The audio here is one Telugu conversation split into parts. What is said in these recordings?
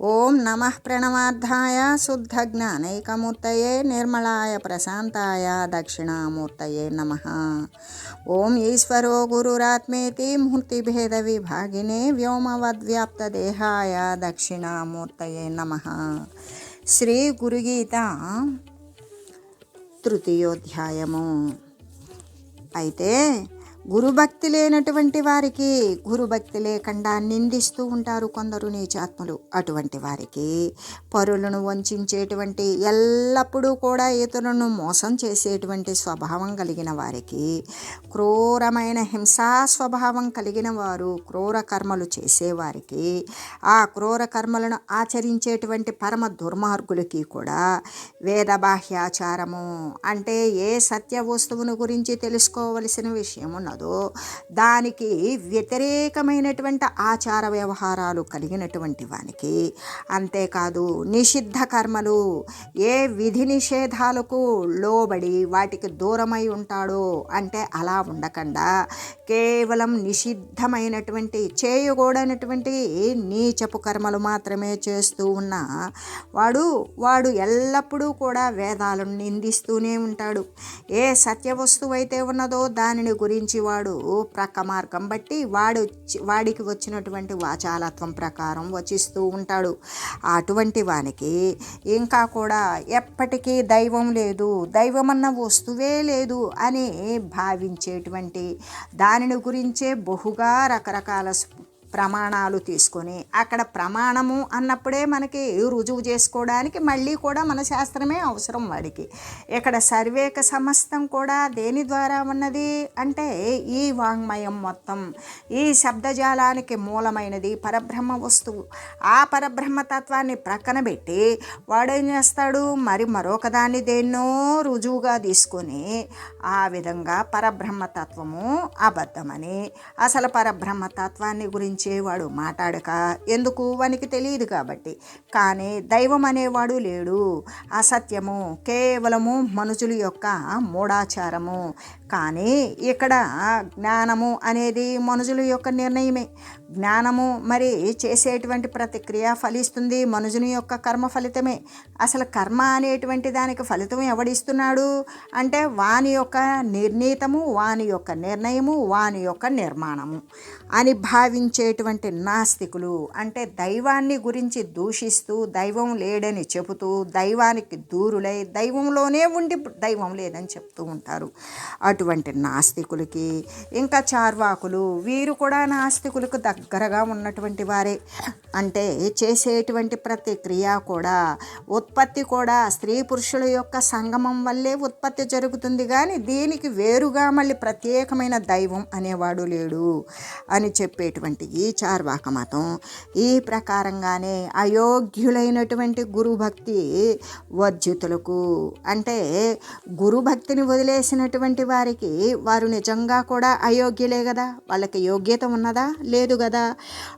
ఓం నమ ప్రణవార్థాయ శుద్ధజ్ఞానైకమూర్తయే నిర్మలాయ ప్రశాంతాయ దక్షిణామూర్తయే నమ ఓం ఈశ్వరో గురురాత్మేతి మూర్తిభేద విభాగినే వ్యోమవద్వ్యాప్తదేహాయ దక్షిణామూర్తయే నమ శ్రీ గురుగీత తృతీయోధ్యాయము అయితే గురుభక్తి లేనటువంటి వారికి గురుభక్తి లేకుండా నిందిస్తూ ఉంటారు కొందరు నీచాత్ములు. అటువంటి వారికి పరులను వంచేటువంటి ఎల్లప్పుడూ కూడా ఇతరులను మోసం చేసేటువంటి స్వభావం కలిగిన వారికి క్రూరమైన హింసా స్వభావం కలిగిన వారు క్రూర కర్మలు చేసేవారికి ఆ క్రూర కర్మలను ఆచరించేటువంటి పరమ దుర్మార్గులకి కూడా వేదబాహ్యాచారము అంటే ఏ సత్య వస్తువును గురించి తెలుసుకోవలసిన విషయము ఉన్నదో దానికి వ్యతిరేకమైనటువంటి ఆచార వ్యవహారాలు కలిగినటువంటి వానికి అంతేకాదు నిషిద్ధ కర్మలు ఏ విధి నిషేధాలకు లోబడి వాటికి దూరమై ఉంటాడో అంటే అలా ఉండకుండా కేవలం నిషిద్ధమైనటువంటి చేయకూడనటువంటి నీచపు కర్మలు మాత్రమే చేస్తూ ఉన్న వాడు వాడు ఎల్లప్పుడూ కూడా వేదాలను నిందిస్తూనే ఉంటాడు. ఏ సత్య వస్తువు అయితే ఉన్నదో దానిని గురించి వాడు ప్రక్క మార్గం బట్టి వాడు వాడికి వచ్చినటువంటి వాచాలత్వం ప్రకారం వచిస్తూ ఉంటాడు. అటువంటి వానికి ఇంకా కూడా ఎప్పటికీ దైవం లేదు దైవం అన్న వస్తువే లేదు అని భావించేటువంటి దానిని గురించే బహుగా రకరకాల ప్రమాణాలు తీసుకొని అక్కడ ప్రమాణము అన్నప్పుడే మనకి రుజువు చేసుకోవడానికి మళ్ళీ కూడా మన శాస్త్రమే అవసరం వాడికి. ఇక్కడ సర్వేక సమస్తం కూడా దేని ద్వారా ఉన్నది? అంటే ఈ వాంగ్మయం మొత్తం ఈ శబ్దజాలానికి మూలమైనది పరబ్రహ్మ వస్తువు. ఆ పరబ్రహ్మతత్వాన్ని ప్రక్కన పెట్టి వాడేం చేస్తాడు? మరి మరొక దాన్ని దేన్నో రుజువుగా తీసుకొని ఆ విధంగా పరబ్రహ్మతత్వము అబద్ధమని అసలు పరబ్రహ్మతత్వాన్ని గురించి వాడు మాట్లాడక ఎందుకు? వానికి తెలియదు కాబట్టి. కానీ దైవం అనేవాడు లేడు. అసత్యము కేవలము మనుషుల యొక్క మూఢాచారము. కానీ ఇక్కడ జ్ఞానము అనేది మనుషుల యొక్క నిర్ణయమే. జ్ఞానము మరి చేసేటువంటి ప్రతిక్రియ ఫలిస్తుంది మనుషుని యొక్క కర్మ ఫలితమే. అసలు కర్మ అనేటువంటి దానికి ఫలితం ఎవడిస్తున్నాడు? అంటే వాని యొక్క నిర్ణీతము వాని యొక్క నిర్ణయము వాని యొక్క నిర్మాణము అని భావించేటువంటి నాస్తికులు అంటే దైవాన్ని గురించి దూషిస్తూ దైవం లేడని చెబుతూ దైవానికి దూరులై దైవంలోనే ఉండి దైవం లేదని చెప్తూ ఉంటారు. అటువంటి నాస్తికులకి ఇంకా చార్వాకులు వీరు కూడా నాస్తికులకు దగ్గరగా ఉన్నటువంటి వారే. అంటే చేసేటువంటి ప్రతి క్రియ కూడా ఉత్పత్తి కూడా స్త్రీ పురుషుల యొక్క సంగమం వల్లే ఉత్పత్తి జరుగుతుంది కానీ దీనికి వేరుగా మళ్ళీ ప్రత్యేకమైన దైవం అనేవాడు లేడు అని చెప్పేటువంటి ఈ చార్వాక మతం ఈ ప్రకారంగానే అయోగ్యులైనటువంటి గురుభక్తి వర్జితులకు అంటే గురుభక్తిని వదిలేసినటువంటి వారి వారికి వారు నిజంగా కూడా అయోగ్యులే కదా వాళ్ళకి యోగ్యత ఉన్నదా? లేదు కదా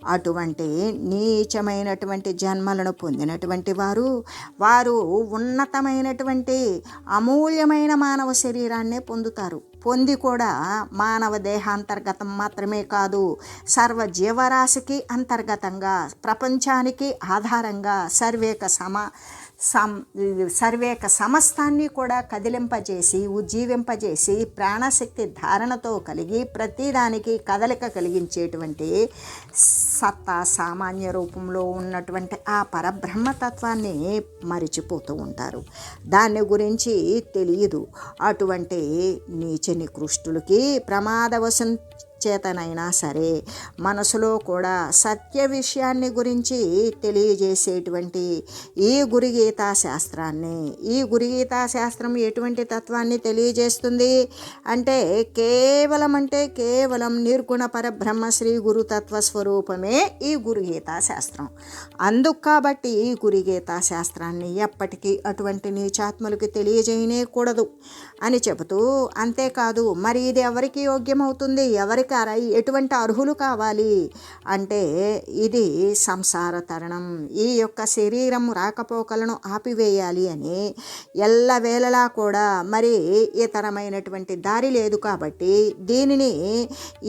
అటువంటి నీచమైనటువంటి జన్మలను పొందినటువంటి వారు వారు ఉన్నతమైనటువంటి అమూల్యమైన మానవ శరీరాన్నే పొందుతారు. పొంది కూడా మానవ దేహాంతర్గతం మాత్రమే కాదు సర్వ జీవరాశికి అంతర్గతంగా ప్రపంచానికి ఆధారంగా సర్వేక సమ సం సర్వేక సమస్తాన్ని కూడా కదిలింపజేసి ఉజ్జీవింపజేసి ప్రాణశక్తి ధారణతో కలిగి ప్రతిదానికి కదలిక కలిగించేటువంటి సత్తా సామాన్య రూపంలో ఉన్నటువంటి ఆ పరబ్రహ్మతత్వాన్ని మరిచిపోతూ ఉంటారు. దాని గురించి తెలియదు. అటువంటి నీచ నికృష్టులకి ప్రమాదవశం చేతనైనా సరే మనసులో కూడా సత్య విషయాన్ని గురించి తెలియజేసేటువంటి ఈ గురుగీతా శాస్త్రాన్ని ఈ గురుగీతా శాస్త్రం ఎటువంటి తత్వాన్ని తెలియజేస్తుంది అంటే కేవలం అంటే కేవలం నిర్గుణ పరబ్రహ్మ శ్రీ గురుతత్వ స్వరూపమే ఈ గురుగీతా శాస్త్రం. అందుకు కాబట్టి ఈ గురుగీతా శాస్త్రాన్ని ఎప్పటికీ అటువంటి నీచాత్మలకి తెలియజేయనే కూడదు అని చెబుతూ అంతేకాదు మరి ఇది ఎవరికి యోగ్యమవుతుంది? ఎవరికి దానికి ఎటువంటి అర్హులు కావాలి? అంటే ఇది సంసార తరణం. ఈ యొక్క శరీరం రాకపోకలను ఆపివేయాలి అని ఎల్లవేళలా కూడా మరి ఇతరమైనటువంటి దారి లేదు కాబట్టి దీనిని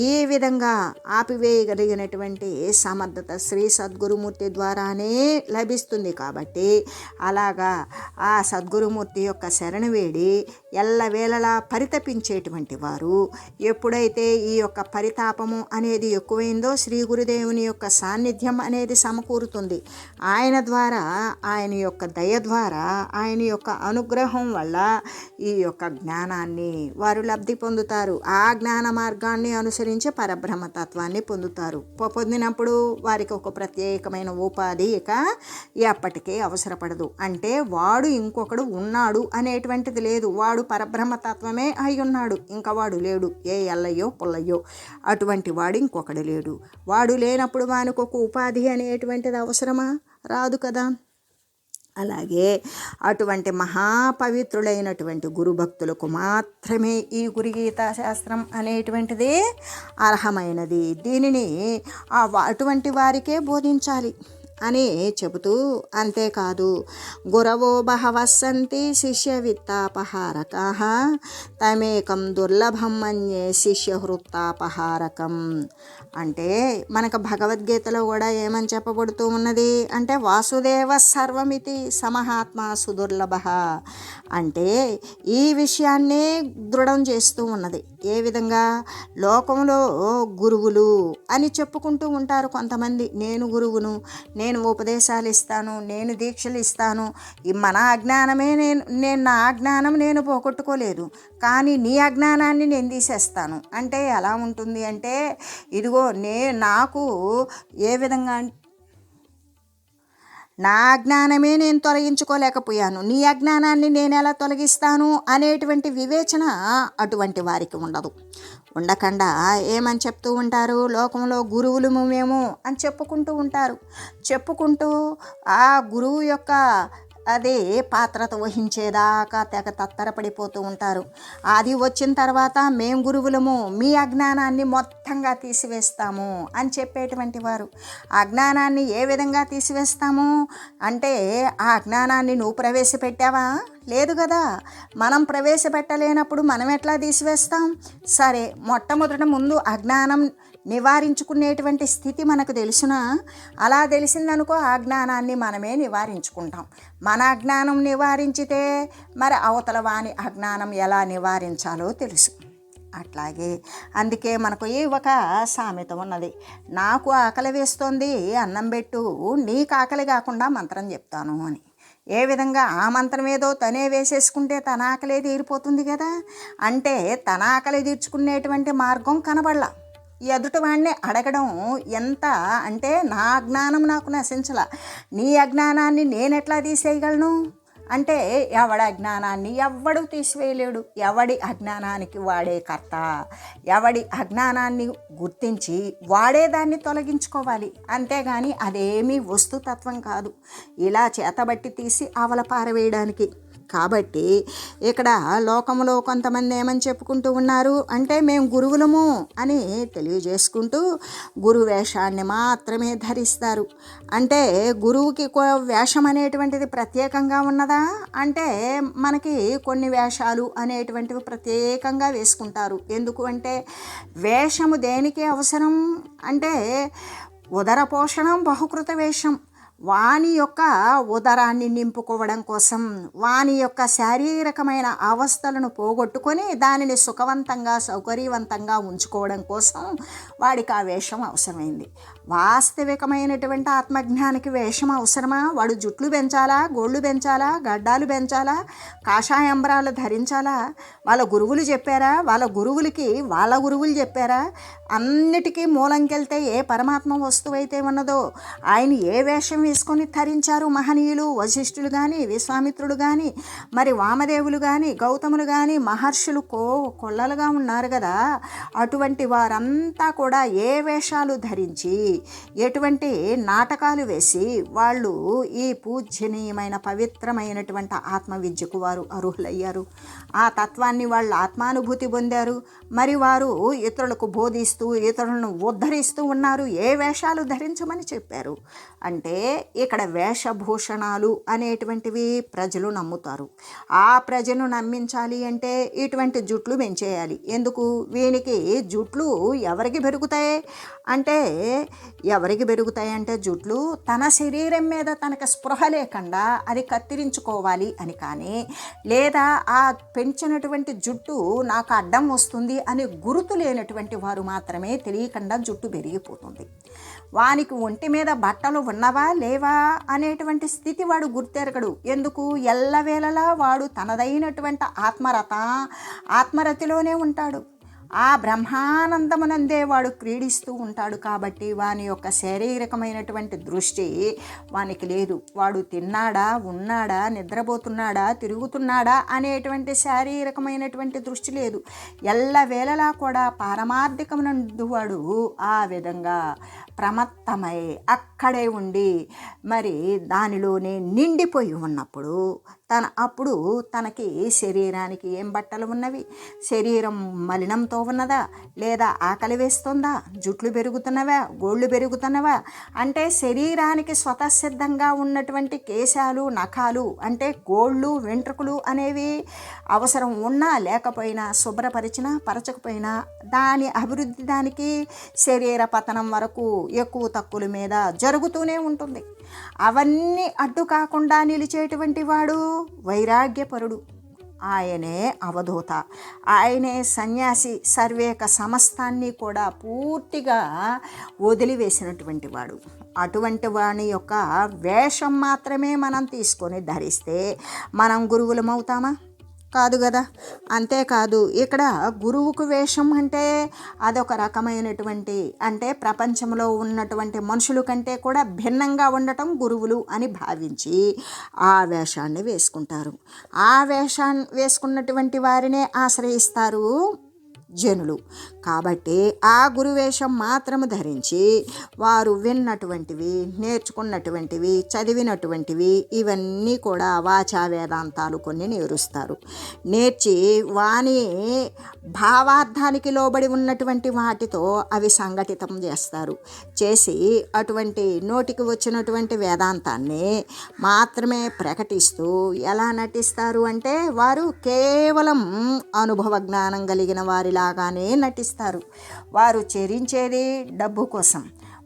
ఈ విధంగా ఆపివేయగలిగినటువంటి సమర్థత శ్రీ సద్గురుమూర్తి ద్వారానే లభిస్తుంది కాబట్టి అలాగా ఆ సద్గురుమూర్తి యొక్క శరణు వేడి ఎల్లవేళలా పరితపించేటువంటి వారు. ఎప్పుడైతే ఈ యొక్క పరితాపము అనేది ఎక్కువైందో శ్రీ గురుదేవుని యొక్క సాన్నిధ్యం అనేది సమకూరుతుంది. ఆయన ద్వారా ఆయన యొక్క దయ ద్వారా ఆయన యొక్క అనుగ్రహం వల్ల ఈ యొక్క జ్ఞానాన్ని వారు లబ్ధి పొందుతారు. ఆ జ్ఞాన మార్గాన్ని అనుసరించి పరబ్రహ్మతత్వాన్ని పొందుతారు. పొందినప్పుడు వారికి ఒక ప్రత్యేకమైన ఉపాధి ఇక ఎప్పటికీ అవసరపడదు. అంటే వాడు ఇంకొకడు ఉన్నాడు అనేటువంటిది లేదు. వాడు పరబ్రహ్మతత్వమే అయి ఉన్నాడు ఇంకా వాడు లేడు. ఏ ఎల్లయ్యో పుల్లయ్యో. అటువంటి వాడు ఇంకొకడు లేడు. వాడు లేనప్పుడు వానికి ఒక ఉపాధి అనేటువంటిది అవసరమా? రాదు కదా. అలాగే అటువంటి మహాపవిత్రులైనటువంటి గురుభక్తులకు మాత్రమే ఈ గురుగీతా శాస్త్రం అనేటువంటిది అర్హమైనది. దీనిని అటువంటి వారికే బోధించాలి. అని చెబుతూ అంతేకాదు గురవో బహవస్సంతి శిష్యవిత్తాపహారకాహ తమేకం దుర్లభం అన్యే శిష్యహృత్తాపహారకం. అంటే మనకు భగవద్గీతలో కూడా ఏమని చెప్పబడుతూ ఉన్నది? అంటే వాసుదేవ సర్వమితి సమహాత్మ సుదుర్లభ. అంటే ఈ విషయాన్నే దృఢం చేస్తూ ఉన్నది. ఏ విధంగా? లోకంలో గురువులు అని చెప్పుకుంటూ ఉంటారు కొంతమంది. నేను గురువును నేను ఉపదేశాలు ఇస్తాను నేను దీక్షలు ఇస్తాను. మన అజ్ఞానమే నేను నేను నా అజ్ఞానం నేను పోగొట్టుకోలేదు. కానీ నీ అజ్ఞానాన్ని నేను తీసేస్తాను. అంటే ఎలా ఉంటుంది అంటే ఇదిగో నే నాకు ఏ విధంగా నా అజ్ఞానమే నేను తొలగించుకోలేకపోయాను. నీ అజ్ఞానాన్ని నేను ఎలా తొలగిస్తాను అనేటువంటి వివేచన అటువంటి వారికి ఉండదు. ఉండకుండా ఏమని చెప్తూ ఉంటారు? లోకంలో గురువులు మేము అని చెప్పుకుంటూ ఉంటారు. చెప్పుకుంటూ ఆ గురువు యొక్క అదే పాత్రత వహించేదాకా తెగ తత్తరపడిపోతూ ఉంటారు. అది వచ్చిన తర్వాత మేం గురువులము మీ అజ్ఞానాన్ని మొత్తంగా తీసివేస్తాము అని చెప్పేటువంటి వారు. అజ్ఞానాన్ని ఏ విధంగా తీసివేస్తాము? అంటే ఆ అజ్ఞానాన్ని నువ్వు ప్రవేశపెట్టావా? లేదు కదా. మనం ప్రవేశపెట్టలేనప్పుడు మనం ఎట్లా తీసివేస్తాం? సరే మొట్టమొదట ముందు అజ్ఞానం నివారించుకునేటువంటి స్థితి మనకు తెలుసునా? అలా తెలిసిందనుకో ఆ జ్ఞానాన్ని మనమే నివారించుకుంటాం. మన అజ్ఞానం నివారించితే మరి అవతల వాని అజ్ఞానం ఎలా నివారించాలో తెలుసు. అట్లాగే అందుకే మనకు ఈ ఒక సామెత ఉన్నది నాకు ఆకలి వేస్తోంది అన్నం పెట్టు నీకు ఆకలి కాకుండా మంత్రం చెప్తాను అని. ఏ విధంగా ఆ మంత్రం ఏదో తనే వేసేసుకుంటే తన ఆకలే తీరిపోతుంది కదా? అంటే తన ఆకలి తీర్చుకునేటువంటి మార్గం కనబడలా. ఎదుటివాడిని అడగడం ఎంత అంటే నా అజ్ఞానం నాకు నశించల. నీ అజ్ఞానాన్ని నేను ఎట్లా తీసేయగలను? అంటే ఎవడి అజ్ఞానాన్ని ఎవ్వడు తీసివేయలేడు? ఎవడి అజ్ఞానానికి వాడే కర్త? ఎవడి అజ్ఞానాన్ని గుర్తించి వాడే దాన్ని తొలగించుకోవాలి. అంతేగాని అదేమీ వస్తుతత్వం కాదు. ఇలా చేతబట్టి తీసి అవల పారవేయడానికి. కాబట్టి ఇక్కడ లోకంలో కొంతమంది ఏమని చెప్పుకుంటూ ఉన్నారు? అంటే మేము గురువులము అని తెలియజేసుకుంటూ గురు వేషాన్ని మాత్రమే ధరిస్తారు. అంటే గురువుకి వేషం అనేటువంటిది ప్రత్యేకంగా ఉన్నదా? అంటే మనకి కొన్ని వేషాలు అనేటువంటివి ప్రత్యేకంగా వేసుకుంటారు. ఎందుకు అంటే వేషము దేనికి అవసరం? అంటే ఉదర పోషణం బహుకృత వేషం వాని యొక్క ఉదరాన్ని నింపుకోవడం కోసం వాని యొక్క శారీరకమైన అవస్థలను పోగొట్టుకొని దానిని సుఖవంతంగా సౌకర్యవంతంగా ఉంచుకోవడం కోసం వాడికి ఆ వేషం అవసరమైంది. వాస్తవికమైనటువంటి ఆత్మజ్ఞానికి వేషం అవసరమా? వాడు జుట్లు పెంచాలా? గోళ్ళు పెంచాలా? గడ్డాలు పెంచాలా? కాషాయంబరాలు ధరించాలా? వాళ్ళ గురువులు చెప్పారా? వాళ్ళ గురువులకి వాళ్ళ గురువులు చెప్పారా? అన్నిటికీ మూలంకెళ్తే ఏ పరమాత్మ వస్తువు అయితే ఉన్నదో ఆయన ఏ వేషం వేసుకొని ధరించారు మహనీయులు వశిష్ఠులు కానీ విశ్వామిత్రుడు కానీ మరి వామదేవులు కానీ గౌతములు కానీ మహర్షులు కో కొల్లలుగా ఉన్నారు కదా. అటువంటి వారంతా కూడా ఏ వేషాలు ధరించి ఎటువంటి నాటకాలు వేసి వాళ్ళు ఈ పూజనీయమైన పవిత్రమైనటువంటి ఆత్మవిద్యకు వారు అర్హులయ్యారు. ఆ తత్వాన్ని వాళ్ళు ఆత్మానుభూతి పొందారు. మరి వారు ఇతరులకు బోధిస్తూ ఇతరులను ఉద్ధరిస్తూ ఉన్నారు. ఏ వేషాలు ధరించమని చెప్పారు? అంటే ఇక్కడ వేషభూషణాలు అనేటువంటివి ప్రజలు నమ్ముతారు. ఆ ప్రజను నమ్మించాలి అంటే ఇటువంటి జుట్లు పెంచేయాలి. ఎందుకు? వీనికి జుట్లు ఎవరికి పెరుగుతాయి? అంటే ఎవరికి పెరుగుతాయి అంటే జుట్లు తన శరీరం మీద తనకు స్పృహ లేకుండా అది కత్తిరించుకోవాలి అని కానీ లేదా ఆ పెంచినటువంటి జుట్టు నాకు అడ్డం వస్తుంది అని గుర్తు లేనటువంటి వారు మాత్రమే తెలియకుండా జుట్టు పెరిగిపోతుంది. వానికి ఒంటి మీద బట్టలు ఉన్నవా లేవా అనేటువంటి స్థితి వాడు గుర్తెరగడు. ఎందుకు? ఎల్లవేళలా వాడు తనదైనటువంటి ఆత్మరత ఆత్మరతిలోనే ఉంటాడు. ఆ బ్రహ్మానందమునందే వాడు క్రీడిస్తూ ఉంటాడు కాబట్టి వాని యొక్క శారీరకమైనటువంటి దృష్టి వానికి లేదు. వాడు తిన్నాడా ఉన్నాడా నిద్రపోతున్నాడా తిరుగుతున్నాడా అనేటువంటి శారీరకమైనటువంటి దృష్టి లేదు. ఎల్లవేళలా కూడా పారమార్థికమునందు వాడు ఆ విధంగా ప్రమత్తమై అక్కడే ఉండి మరి దానిలోనే నిండిపోయి ఉన్నప్పుడు తన అప్పుడు తనకి శరీరానికి ఏం బట్టలు ఉన్నవి? శరీరం మలినంతో ఉన్నదా? లేదా ఆకలి వేస్తుందా? జుట్లు పెరుగుతున్నవా? గోళ్ళు పెరుగుతున్నవా? అంటే శరీరానికి స్వతసిద్ధంగా ఉన్నటువంటి కేశాలు నఖాలు అంటే గోళ్ళు వెంట్రుకలు అనేవి అవసరం ఉన్నా లేకపోయినా శుభ్రపరిచినా పరచకపోయినా దాని అభివృద్ధి దానికి శరీర పతనం వరకు ఎక్కువ తక్కువల మీద జరుగుతూనే ఉంటుంది. అవన్నీ అడ్డు కాకుండా నిలిచేటువంటి వాడు వైరాగ్యపరుడు. ఆయనే అవధూత. ఆయనే సన్యాసి సర్వేక సమస్తాన్ని కూడా పూర్తిగా వదిలివేసినటువంటి వాడు. అటువంటి వాని యొక్క వేషం మాత్రమే మనం తీసుకొని ధరిస్తే మనం గురువులమవుతామా? కాదు కదా? అంతేకాదు ఇక్కడ గురువుకు వేషం అంటే అదొక రకమైనటువంటి అంటే ప్రపంచంలో ఉన్నటువంటి మనుషుల కంటే కూడా భిన్నంగా ఉండటం గురువులు అని భావించి ఆ వేషాన్ని వేసుకుంటారు. ఆ వేషాన్ని వేసుకున్నటువంటి వారినే ఆశ్రయిస్తారు జనులు. కాబట్టి ఆ గురువేషం మాత్రము ధరించి వారు విన్నటువంటివి నేర్చుకున్నటువంటివి చదివినటువంటివి ఇవన్నీ కూడా వాచా వేదాంతాలు కొన్ని నేరుస్తారు. నేర్చి వాని భావార్థానికి లోబడి ఉన్నటువంటి వాటితో అవి సంఘటితం చేస్తారు. చేసి అటువంటి నోటికి వచ్చినటువంటి వేదాంతాన్ని మాత్రమే ప్రకటిస్తూ ఎలా నటిస్తారు అంటే వారు కేవలం అనుభవ జ్ఞానం కలిగిన వారిలా లాగానే నటిస్తారు. వారు చెరించేది డబ్బు కోసం.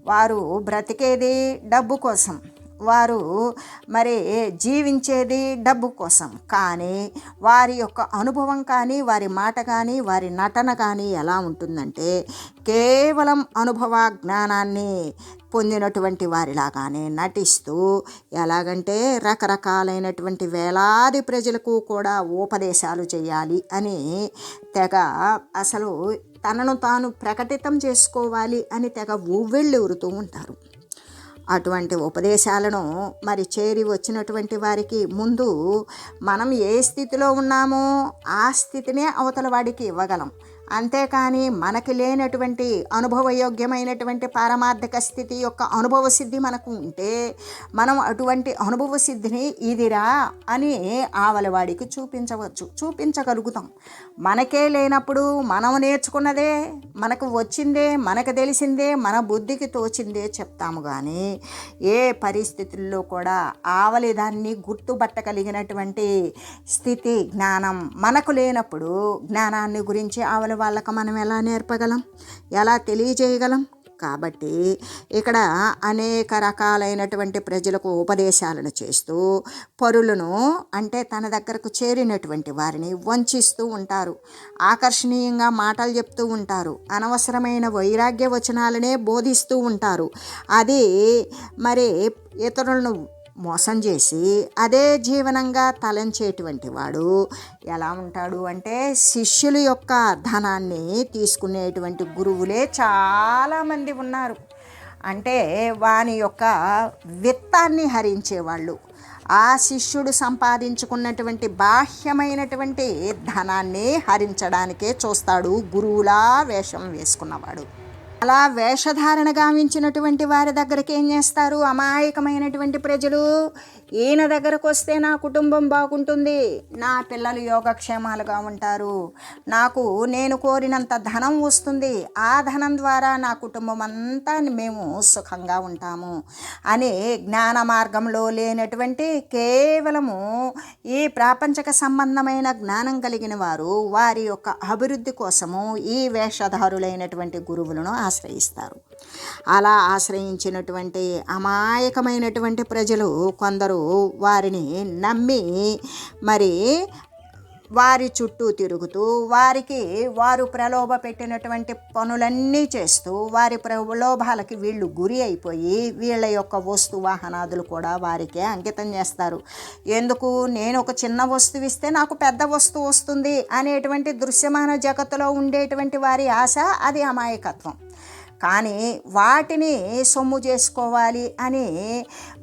వారు బ్రతికేది డబ్బు కోసం. వారు మరి జీవించేది డబ్బు కోసం. కానీ వారి యొక్క అనుభవం కానీ వారి మాట కానీ వారి నటన కానీ ఎలా ఉంటుందంటే కేవలం అనుభవ జ్ఞానాన్ని పొందినటువంటి వారిలాగానే నటిస్తూ ఎలాగంటే రకరకాలైనటువంటి వేలాది ప్రజలకు కూడా ఉపదేశాలు చేయాలి అని తెగ అసలు తనను తాను ప్రకటితం చేసుకోవాలి అని తెగ ఉవ్వెళ్ళి ఊరుతూ ఉంటారు. అటువంటి ఉపదేశాలను మరి చేరి వచ్చినటువంటి వారికి ముందు మనం ఏ స్థితిలో ఉన్నామో ఆ స్థితినే అవతల వాడికి ఇవ్వగలం. అంతేకాని మనకి లేనటువంటి అనుభవయోగ్యమైనటువంటి పారమార్థిక స్థితి యొక్క అనుభవ సిద్ధి మనకు ఉంటే మనం అటువంటి అనుభవ సిద్ధిని ఇదిరా అని ఆవలవాడికి చూపించవచ్చు చూపించగలుగుతాం. మనకే లేనప్పుడు మనం నేర్చుకున్నదే మనకు వచ్చిందే మనకు తెలిసిందే మన బుద్ధికి తోచిందే చెప్తాము కానీ ఏ పరిస్థితుల్లో కూడా ఆవలి దాన్ని గుర్తుపట్టగలిగినటువంటి స్థితి జ్ఞానం మనకు లేనప్పుడు జ్ఞానాన్ని గురించి ఆవలి వాళ్ళకు మనం ఎలా నేర్పగలం? ఎలా తెలియజేయగలం? కాబట్టి ఇక్కడ అనేక రకాలైనటువంటి ప్రజలకు ఉపదేశాలను చేస్తూ పరులను అంటే తన దగ్గరకు చేరినటువంటి వారిని వంచిస్తూ ఉంటారు. ఆకర్షణీయంగా మాటలు చెప్తూ ఉంటారు. అనవసరమైన వైరాగ్య వచనాలనే బోధిస్తూ ఉంటారు. అది మరి ఇతరులను మోసం చేసి అదే జీవనంగా తలంచేటువంటి వాడు ఎలా ఉంటాడు అంటే శిష్యుల యొక్క ధనాన్ని తీసుకునేటువంటి గురువులే చాలామంది ఉన్నారు. అంటే వాని యొక్క విత్తాన్ని హరించేవాళ్ళు. ఆ శిష్యుడు సంపాదించుకున్నటువంటి బాహ్యమైనటువంటి ధనాన్ని హరించడానికే చూస్తాడు. గురువులా వేషం వేసుకున్నవాడు. అలా వేషధారణ గావించినటువంటి వారి దగ్గరికి ఏం చేస్తారు? అమాయకమైనటువంటి ప్రజలు ఈయన దగ్గరకు వస్తే నా కుటుంబం బాగుంటుంది. నా పిల్లలు యోగక్షేమాలుగా ఉంటారు. నాకు నేను కోరినంత ధనం వస్తుంది. ఆ ధనం ద్వారా నా కుటుంబం అంతా మేము సుఖంగా ఉంటాము అని జ్ఞాన మార్గంలో లేనటువంటి కేవలము ఈ ప్రాపంచక సంబంధమైన జ్ఞానం కలిగిన వారు వారి యొక్క అభివృద్ధి కోసము ఈ వేషధారులైనటువంటి గురువులను ఆశ్రయిస్తారు. అలా ఆశ్రయించినటువంటి అమాయకమైనటువంటి ప్రజలు కొందరు వారిని నమ్మి మరి వారి చుట్టూ తిరుగుతూ వారికి వారు ప్రలోభ పెట్టినటువంటి పనులన్నీ చేస్తూ వారి ప్రలోభాలకి వీళ్ళు గురి అయిపోయి వీళ్ళ యొక్క వస్తు వాహనాదులు కూడా వారికే అంకితం చేస్తారు. ఎందుకు? నేను ఒక చిన్న వస్తువు ఇస్తే నాకు పెద్ద వస్తువు వస్తుంది అనేటువంటి దృశ్యమాన జగత్తులో ఉండేటువంటి వారి ఆశ అది అమాయకత్వం. కానీ వాటిని సొమ్ము చేసుకోవాలి అని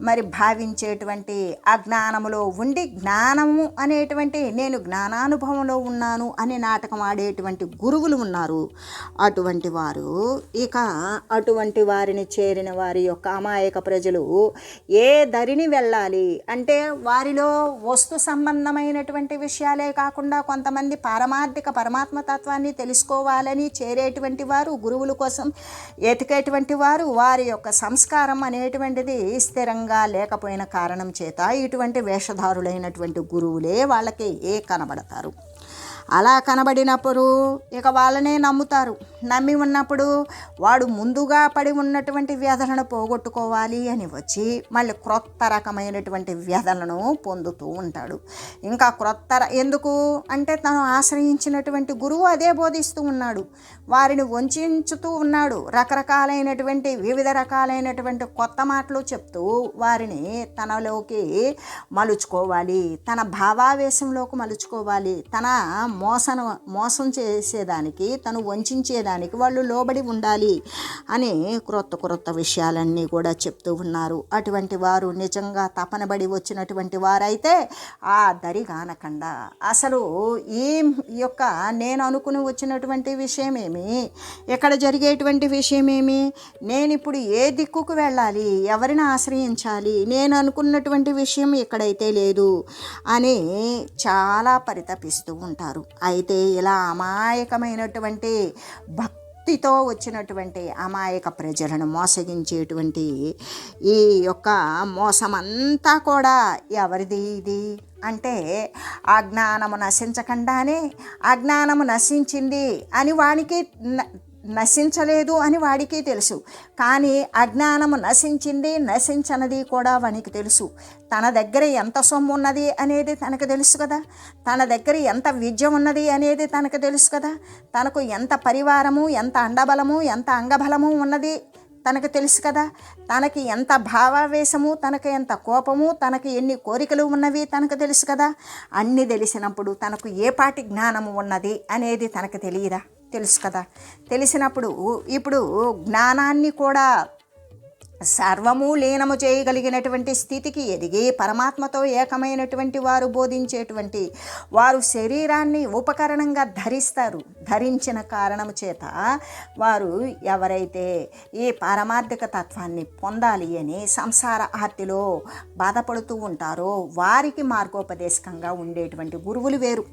మరి భావించేటువంటి అజ్ఞానములో ఉండి జ్ఞానము అనేటువంటి నేను జ్ఞానానుభవంలో ఉన్నాను అని నాటకం ఆడేటువంటి గురువులు ఉన్నారు. అటువంటి వారు ఇక అటువంటి వారిని చేరిన వారి యొక్క అమాయక ప్రజలు ఏ దరిని వెళ్ళాలి? అంటే వారిలో వస్తు సంబంధమైనటువంటి విషయాలే కాకుండా కొంతమంది పారమార్థిక పరమాత్మ తత్వాన్ని తెలుసుకోవాలని చేరేటువంటి వారు గురువుల కోసం ఎతికేటువంటి వారు వారి యొక్క సంస్కారం అనేటువంటిది స్థిరంగా లేకపోయిన కారణం చేత ఇటువంటి వేషధారులైనటువంటి గురువులే వాళ్ళకి ఏ కనబడతారు. అలా కనబడినప్పుడు ఇక వాళ్ళనే నమ్ముతారు. నమ్మి ఉన్నప్పుడు వాడు ముందుగా పడి ఉన్నటువంటి వ్యధలను పోగొట్టుకోవాలి అని వచ్చి మళ్ళీ క్రొత్త రకమైనటువంటి వ్యధలను పొందుతూ ఉంటాడు. ఇంకా క్రొత్త ఎందుకు? అంటే తను ఆశ్రయించినటువంటి గురువు అదే బోధిస్తూ ఉన్నాడు. వారిని వంచుతూ ఉన్నాడు. రకరకాలైనటువంటి వివిధ రకాలైనటువంటి కొత్త మాటలు చెప్తూ వారిని తనలోకి మలుచుకోవాలి. తన భావావేశంలోకి మలుచుకోవాలి. తన మోసన మోసం చేసేదానికి తను వంచేదానికి వాళ్ళు లోబడి ఉండాలి అని క్రొత్త క్రొత్త విషయాలన్నీ కూడా చెప్తూ ఉన్నారు. అటువంటి వారు నిజంగా తపనబడి వచ్చినటువంటి వారైతే ఆ దరి కానకుండా అసలు ఈ యొక్క నేను అనుకుని వచ్చినటువంటి విషయమేమి? ఇక్కడ జరిగేటువంటి విషయమేమి? నేను ఇప్పుడు ఏ దిక్కుకు వెళ్ళాలి? ఎవరిని ఆశ్రయించాలి? నేను అనుకున్నటువంటి విషయం ఇక్కడైతే లేదు అని చాలా పరితపిస్తూ ఉంటారు. అయితే ఇలా అమాయకమైనటువంటి భక్తితో వచ్చినటువంటి అమాయక ప్రజలను మోసగించేటువంటి ఈ యొక్క మోసమంతా కూడా ఎవరిది ఇది? అంటే అజ్ఞానము నశించకుండానే అజ్ఞానము నశించింది అని వానికి నశించలేదు అని వాడికి తెలుసు. కానీ అజ్ఞానము నశించింది నశించనది కూడా వానికి తెలుసు. తన దగ్గర ఎంత సొమ్ము ఉన్నది అనేది తనకు తెలుసు కదా. తన దగ్గర ఎంత విద్య ఉన్నది అనేది తనకు తెలుసు కదా. తనకు ఎంత పరివారము ఎంత అండబలము ఎంత అంగబలము ఉన్నది తనకు తెలుసు కదా. తనకి ఎంత భావావేశము తనకు ఎంత కోపము తనకి ఎన్ని కోరికలు ఉన్నవి తనకు తెలుసు కదా. అన్నీ తెలిసినప్పుడు తనకు ఏ పాటి జ్ఞానము ఉన్నది అనేది తనకు తెలియదా? తెలుసు కదా. తెలిసినప్పుడు ఇప్పుడు జ్ఞానాన్ని కూడా సర్వము లీనము చేయగలిగినటువంటి స్థితికి ఎదిగి పరమాత్మతో ఏకమైనటువంటి వారు బోధించేటువంటి వారు శరీరాన్ని ఉపకరణంగా ధరిస్తారు. ధరించిన కారణము చేత వారు ఎవరైతే ఈ పారమార్థిక తత్వాన్ని పొందాలి అని సంసార ఆర్తిలో బాధపడుతూ ఉంటారో వారికి మార్గోపదేశకంగా ఉండేటువంటి గురువులు వేరు.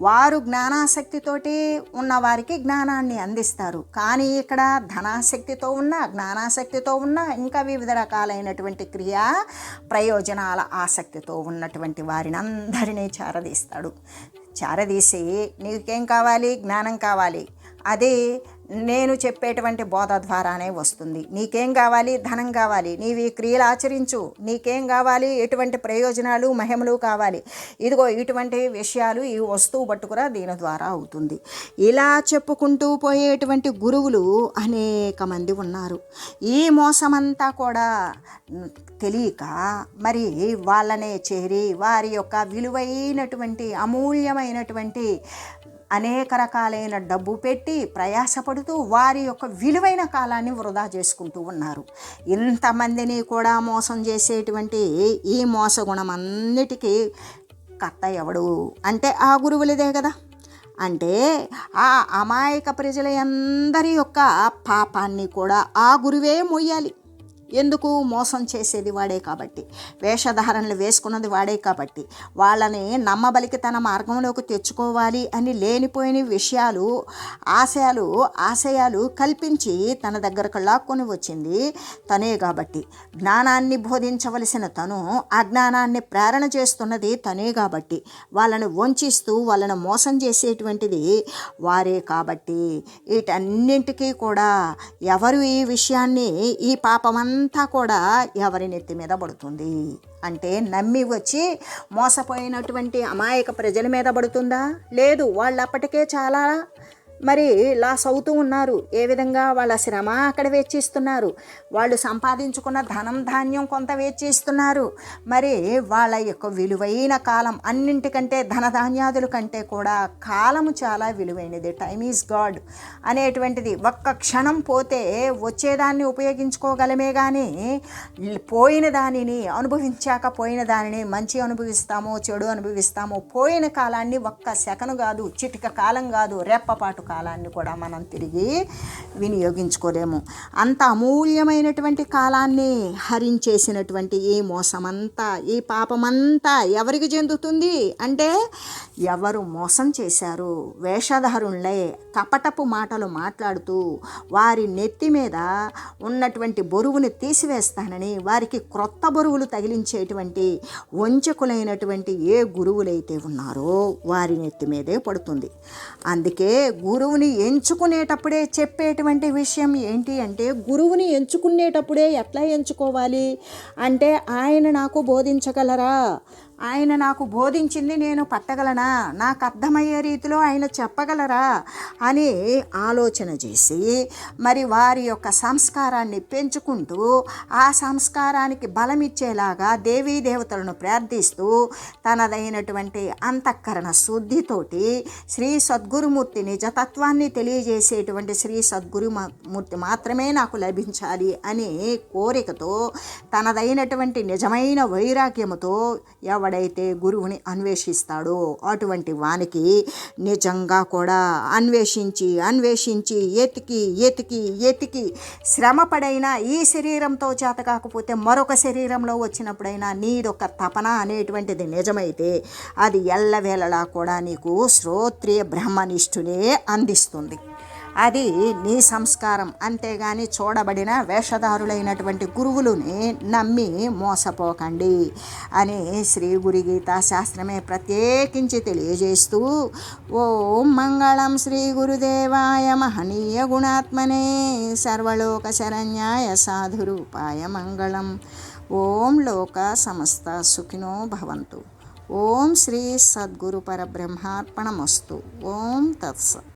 వారు జ్ఞానాసక్తితోటి ఉన్న వారికి జ్ఞానాన్ని అందిస్తారు. కానీ ఇక్కడ ధనాసక్తితో ఉన్న జ్ఞానాసక్తితో ఉన్న ఇంకా వివిధ రకాలైనటువంటి క్రియా ప్రయోజనాల ఆసక్తితో ఉన్నటువంటి వారిని అందరినీ చారదీస్తాడు. చారదీసి నీకేం కావాలి? జ్ఞానం కావాలి. అదే నేను చెప్పేటువంటి బోధ ద్వారానే వస్తుంది. నీకేం కావాలి? ధనం కావాలి. నీవి క్రియలు ఆచరించు. నీకేం కావాలి? ఎటువంటి ప్రయోజనాలు మహిమలు కావాలి? ఇదిగో ఇటువంటి విషయాలు ఈ వస్తువు పట్టుకురా దీని ద్వారా అవుతుంది. ఇలా చెప్పుకుంటూ పోయేటువంటి గురువులు అనేక మంది ఉన్నారు. ఈ మోసమంతా కూడా తెలియక మరి వాళ్ళనే చేరి వారి యొక్క విలువైనటువంటి అమూల్యమైనటువంటి అనేక రకాలైన డబ్బు పెట్టి ప్రయాసపడుతూ వారి యొక్క విలువైన కాలాన్ని వృధా చేసుకుంటూ ఉన్నారు. ఇంతమందిని కూడా మోసం చేసేటువంటి ఈ మోసగుణం అన్నిటికీ కర్త ఎవడు? అంటే ఆ గురువులదే కదా. అంటే ఆ అమాయక ప్రజలందరి యొక్క పాపాన్ని కూడా ఆ గురువే మొయ్యాలి. ఎందుకు మోసం చేసేది వాడే కాబట్టి? వేషధారణలు వేసుకున్నది వాడే కాబట్టి. వాళ్ళని నమ్మబలికి తన మార్గంలోకి తెచ్చుకోవాలి అని లేనిపోయిన విషయాలు ఆశయాలు ఆశయాలు కల్పించి తన దగ్గరకు లాక్కొని వచ్చింది తనే కాబట్టి. జ్ఞానాన్ని బోధించవలసిన తను అజ్ఞానాన్ని ప్రేరణ చేస్తున్నది తనే కాబట్టి. వాళ్ళని వంచిస్తూ వాళ్ళని మోసం చేసేటువంటిది వారే కాబట్టి. వీటన్నింటికీ కూడా ఎవరు ఈ విషయాన్ని ఈ అంతా కూడా ఎవరి నెత్తి మీద పడుతుంది? అంటే నమ్మి వచ్చి మోసపోయినటువంటి అమాయక ప్రజల మీద పడుతుందా? లేదు వాళ్ళు అప్పటికే చాలా మరి లాస్ అవుతూ ఉన్నారు. ఏ విధంగా వాళ్ళ శ్రమ అక్కడ వెచ్చిస్తున్నారు వాళ్ళు సంపాదించుకున్న ధనం ధాన్యం కొంత వెచ్చిస్తున్నారు మరి వాళ్ళ యొక్క విలువైన కాలం అన్నింటికంటే ధనధాన్యాదుల కంటే కూడా కాలము చాలా విలువైనది. టైమ్ ఈజ్ గాడ్ అనేటువంటిది. ఒక్క క్షణం పోతే వచ్చేదాన్ని ఉపయోగించుకోగలమే కానీ పోయిన దానిని అనుభవించాక పోయిన దానిని మంచి అనుభవిస్తామో చెడు అనుభవిస్తామో పోయిన కాలాన్ని ఒక్క సెకను కాదు చిటిక కాలం కాదు రెప్పపాటు కాలాన్ని కూడా మనం తిరిగి వినియోగించుకోలేము. అంత అమూల్యమైనటువంటి కాలాన్ని హరించేసినటువంటి ఈ మోసమంతా ఈ పాపమంతా ఎవరికి చెందుతుంది? అంటే ఎవరు మోసం చేశారు? వేషధారులై కపటపు మాటలు మాట్లాడుతూ వారి నెత్తి మీద ఉన్నటువంటి బరువుని తీసివేస్తానని వారికి క్రొత్త బరువులు తగిలించేటువంటి వంచకులైనటువంటి ఏ గురువులైతే ఉన్నారో వారి నెత్తి మీదే పడుతుంది. అందుకే గురువుని ఎంచుకునేటప్పుడే చెప్పేటువంటి విషయం ఏంటి అంటే గురువుని ఎంచుకునేటప్పుడే ఎట్లా ఎంచుకోవాలి? అంటే ఆయన నాకు బోధించగలరా? ఆయన నాకు బోధించింది నేను పట్టగలనా? నాకు అర్థమయ్యే రీతిలో ఆయన చెప్పగలరా? అని ఆలోచన చేసి మరి వారి యొక్క సంస్కారాన్ని పెంచుకుంటూ ఆ సంస్కారానికి బలమిచ్చేలాగా దేవీ దేవతలను ప్రార్థిస్తూ తనదైనటువంటి అంతఃకరణ శుద్ధితోటి శ్రీ సద్గురుమూర్తి నిజతత్వాన్ని తెలియజేసేటువంటి శ్రీ సద్గురు మూర్తి మాత్రమే నాకు లభించాలి అనే కోరికతో తనదైనటువంటి నిజమైన వైరాగ్యముతో ఎవడైతే గురువుని అన్వేషిస్తాడో అటువంటి వానికి నిజంగా కూడా అన్వేషించి అన్వేషించి ఎతికి ఎతికి ఎతికి శ్రమపడైనా ఈ శరీరంతో చేత కాకపోతే మరొక శరీరంలో వచ్చినప్పుడైనా నీదొక తపన అనేటువంటిది నిజమైతే అది ఎల్లవేళలా కూడా నీకు శ్రోత్రియ బ్రహ్మనిష్ఠునే అందిస్తుంది. అది నీ సంస్కారం. అంతేగాని చూడబడిన వేషధారులైనటువంటి గురువులని నమ్మి మోసపోకండి అని శ్రీ గురి గీతా శాస్త్రమే ప్రత్యేకించి తెలియజేస్తూ ఓం మంగళం శ్రీ గురుదేవాయ మహనీయ గుణాత్మనే సర్వలోక శరణ్యాయ సాధురూపాయ మంగళం. ఓం లోక సమస్త సుఖినో భవంతు. ఓం శ్రీ సద్గురు పరబ్రహ్మార్పణమస్తు. ఓం తత్సత్